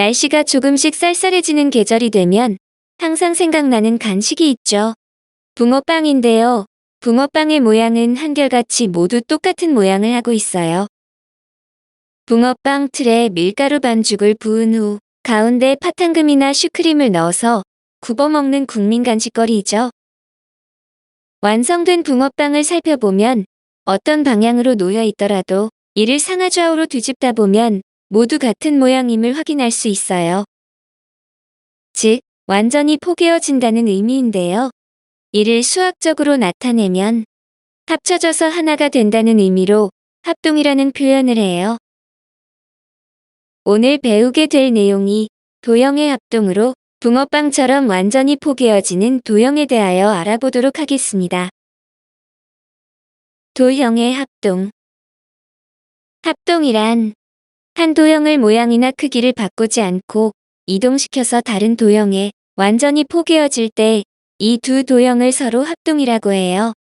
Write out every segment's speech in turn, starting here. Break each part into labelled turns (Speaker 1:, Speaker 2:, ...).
Speaker 1: 날씨가 조금씩 쌀쌀해지는 계절이 되면 항상 생각나는 간식이 있죠. 붕어빵인데요. 붕어빵의 모양은 한결같이 모두 똑같은 모양을 하고 있어요. 붕어빵 틀에 밀가루 반죽을 부은 후 가운데 파탄금이나 슈크림을 넣어서 굽어 먹는 국민 간식거리이죠. 완성된 붕어빵을 살펴보면 어떤 방향으로 놓여 있더라도 이를 상하좌우로 뒤집다 보면 모두 같은 모양임을 확인할 수 있어요. 즉, 완전히 포개어진다는 의미인데요. 이를 수학적으로 나타내면 합쳐져서 하나가 된다는 의미로 합동이라는 표현을 해요. 오늘 배우게 될 내용이 도형의 합동으로 붕어빵처럼 완전히 포개어지는 도형에 대하여 알아보도록 하겠습니다. 도형의 합동 합동이란 한 도형을 모양이나 크기를 바꾸지 않고 이동시켜서 다른 도형에 완전히 포개어질 때 이 두 도형을 서로 합동이라고 해요.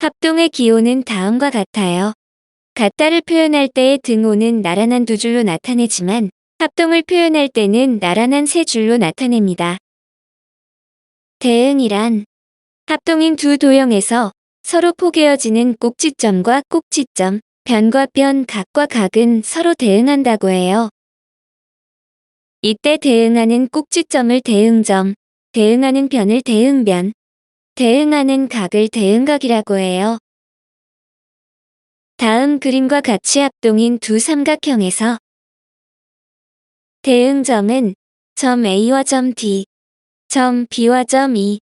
Speaker 1: 합동의 기호는 다음과 같아요. 같다를 표현할 때의 등호는 나란한 두 줄로 나타내지만 합동을 표현할 때는 나란한 세 줄로 나타냅니다. 대응이란 합동인 두 도형에서 서로 포개어지는 꼭지점과 꼭지점, 변과 변, 각과 각은 서로 대응한다고 해요. 이때 대응하는 꼭지점을 대응점, 대응하는 변을 대응변, 대응하는 각을 대응각이라고 해요. 다음 그림과 같이 합동인 두 삼각형에서 대응점은 점 A와 점 D, 점 B와 점 E,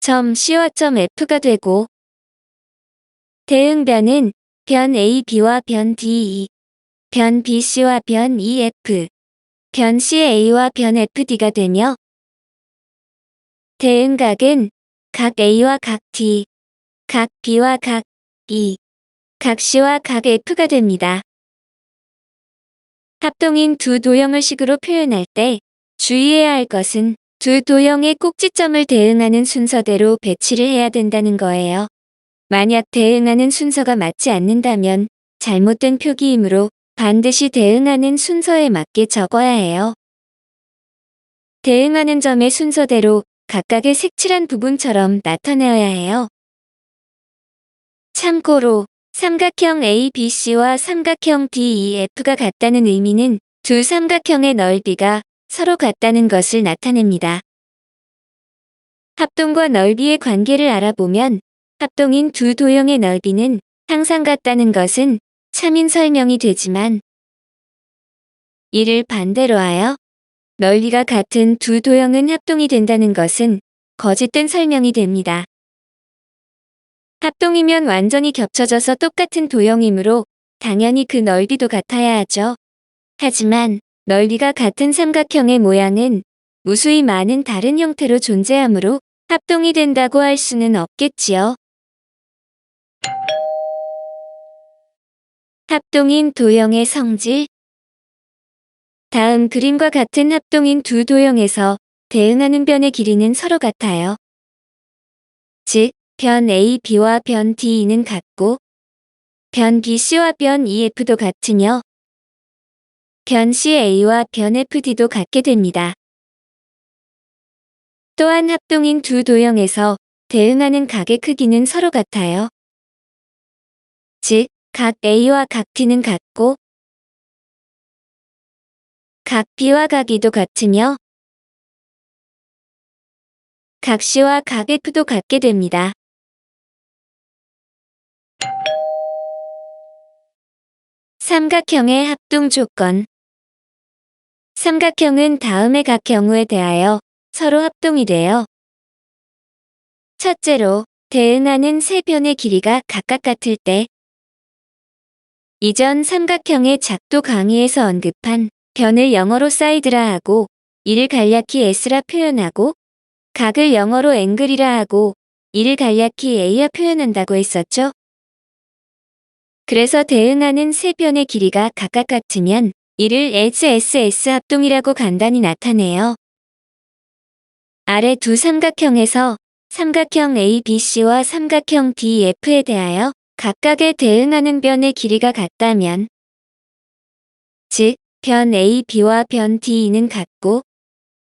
Speaker 1: 점 C와 점 F가 되고 대응변은 변 AB와 변 DE, 변 BC와 변 EF, 변 CA와 변 FD가 되며 대응각은 각 A와 각 D, 각 B와 각 E, 각 C와 각 F가 됩니다. 합동인 두 도형을 식으로 표현할 때 주의해야 할 것은 두 도형의 꼭지점을 대응하는 순서대로 배치를 해야 된다는 거예요. 만약 대응하는 순서가 맞지 않는다면 잘못된 표기이므로 반드시 대응하는 순서에 맞게 적어야 해요. 대응하는 점의 순서대로 각각의 색칠한 부분처럼 나타내어야 해요. 참고로 삼각형 ABC와 삼각형 DEF가 같다는 의미는 두 삼각형의 넓이가 서로 같다는 것을 나타냅니다. 합동과 넓이의 관계를 알아보면 합동인 두 도형의 넓이는 항상 같다는 것은 참인 설명이 되지만 이를 반대로 하여 넓이가 같은 두 도형은 합동이 된다는 것은 거짓된 설명이 됩니다. 합동이면 완전히 겹쳐져서 똑같은 도형이므로 당연히 그 넓이도 같아야 하죠. 하지만 넓이가 같은 삼각형의 모양은 무수히 많은 다른 형태로 존재하므로 합동이 된다고 할 수는 없겠지요. 합동인 도형의 성질 다음 그림과 같은 합동인 두 도형에서 대응하는 변의 길이는 서로 같아요. 즉, 변 A, B와 변 D는 같고, 변 BC와 변 EF도 같으며, 변 CA와 변 FD도 같게 됩니다. 또한 합동인 두 도형에서 대응하는 각의 크기는 서로 같아요. 즉, 각 A와 각 T는 같고, 각 B와 각 E도 같으며, 각 C와 각 F도 같게 됩니다. 삼각형의 합동 조건 삼각형은 다음의 각 경우에 대하여 서로 합동이 되어 첫째로 대응하는 세 변의 길이가 각각 같을 때 이전 삼각형의 작도 강의에서 언급한 변을 영어로 사이드라 하고 이를 간략히 s라 표현하고 각을 영어로 앵글이라 하고 이를 간략히 a라 표현한다고 했었죠. 그래서 대응하는 세 변의 길이가 각각 같으면 이를 SSS 합동이라고 간단히 나타내요. 아래 두 삼각형에서 삼각형 ABC와 삼각형 DF에 대하여 각각의 대응하는 변의 길이가 같다면 즉, 변 AB와 변 DE는 같고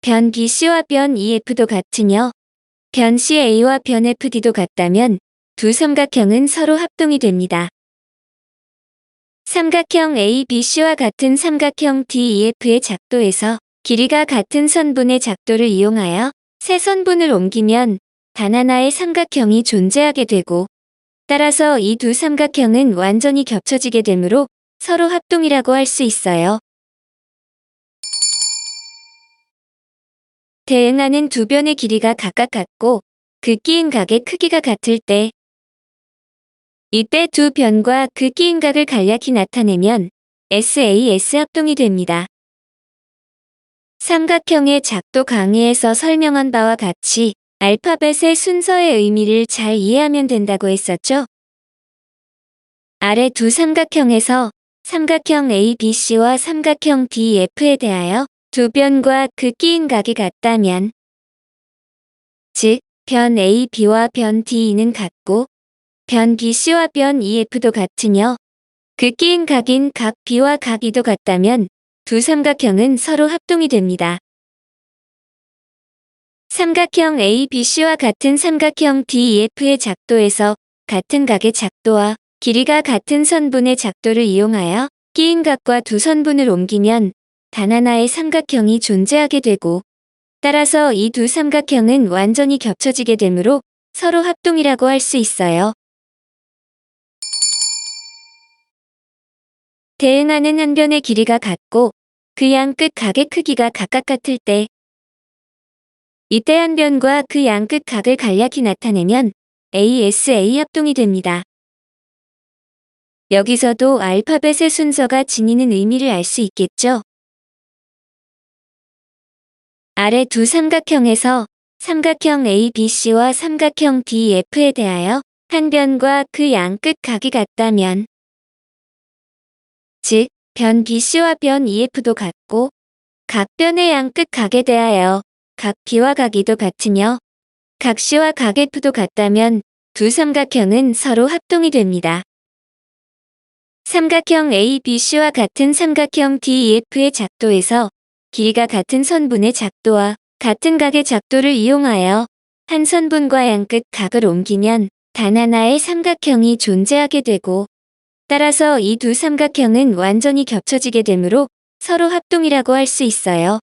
Speaker 1: 변 BC와 변 EF도 같으며 변 CA와 변 FD도 같다면 두 삼각형은 서로 합동이 됩니다. 삼각형 ABC와 같은 삼각형 DEF의 작도에서 길이가 같은 선분의 작도를 이용하여 세 선분을 옮기면 단 하나의 삼각형이 존재하게 되고 따라서 이 두 삼각형은 완전히 겹쳐지게 되므로 서로 합동이라고 할 수 있어요. 대응하는 두 변의 길이가 각각 같고 그 끼인 각의 크기가 같을 때 이때 두 변과 그 끼인 각을 간략히 나타내면 SAS 합동이 됩니다. 삼각형의 작도 강의에서 설명한 바와 같이 알파벳의 순서의 의미를 잘 이해하면 된다고 했었죠? 아래 두 삼각형에서 삼각형 ABC와 삼각형 DF에 대하여 두 변과 그 끼인 각이 같다면 즉, 변 AB와 변 DE는 같고 변 BC와 변 EF도 같으며 그 끼인 각인 각 B와 각 E도 같다면 두 삼각형은 서로 합동이 됩니다. 삼각형 ABC와 같은 삼각형 DEF의 작도에서 같은 각의 작도와 길이가 같은 선분의 작도를 이용하여 끼인 각과 두 선분을 옮기면 단 하나의 삼각형이 존재하게 되고 따라서 이 두 삼각형은 완전히 겹쳐지게 되므로 서로 합동이라고 할 수 있어요. 대응하는 한 변의 길이가 같고 그 양 끝 각의 크기가 각각 같을 때 이때 한 변과 그 양끝 각을 간략히 나타내면 ASA 합동이 됩니다. 여기서도 알파벳의 순서가 지니는 의미를 알 수 있겠죠? 아래 두 삼각형에서 삼각형 ABC와 삼각형 DF에 대하여 한 변과 그 양끝 각이 같다면 즉, 변 BC와 변 EF도 같고 각 변의 양끝 각에 대하여 각 B와 각 E도 같으며 각 C와 각 F도 같다면 두 삼각형은 서로 합동이 됩니다. 삼각형 ABC와 같은 삼각형 DEF의 작도에서 길이가 같은 선분의 작도와 같은 각의 작도를 이용하여 한 선분과 양끝 각을 옮기면 단 하나의 삼각형이 존재하게 되고 따라서 이 두 삼각형은 완전히 겹쳐지게 되므로 서로 합동이라고 할 수 있어요.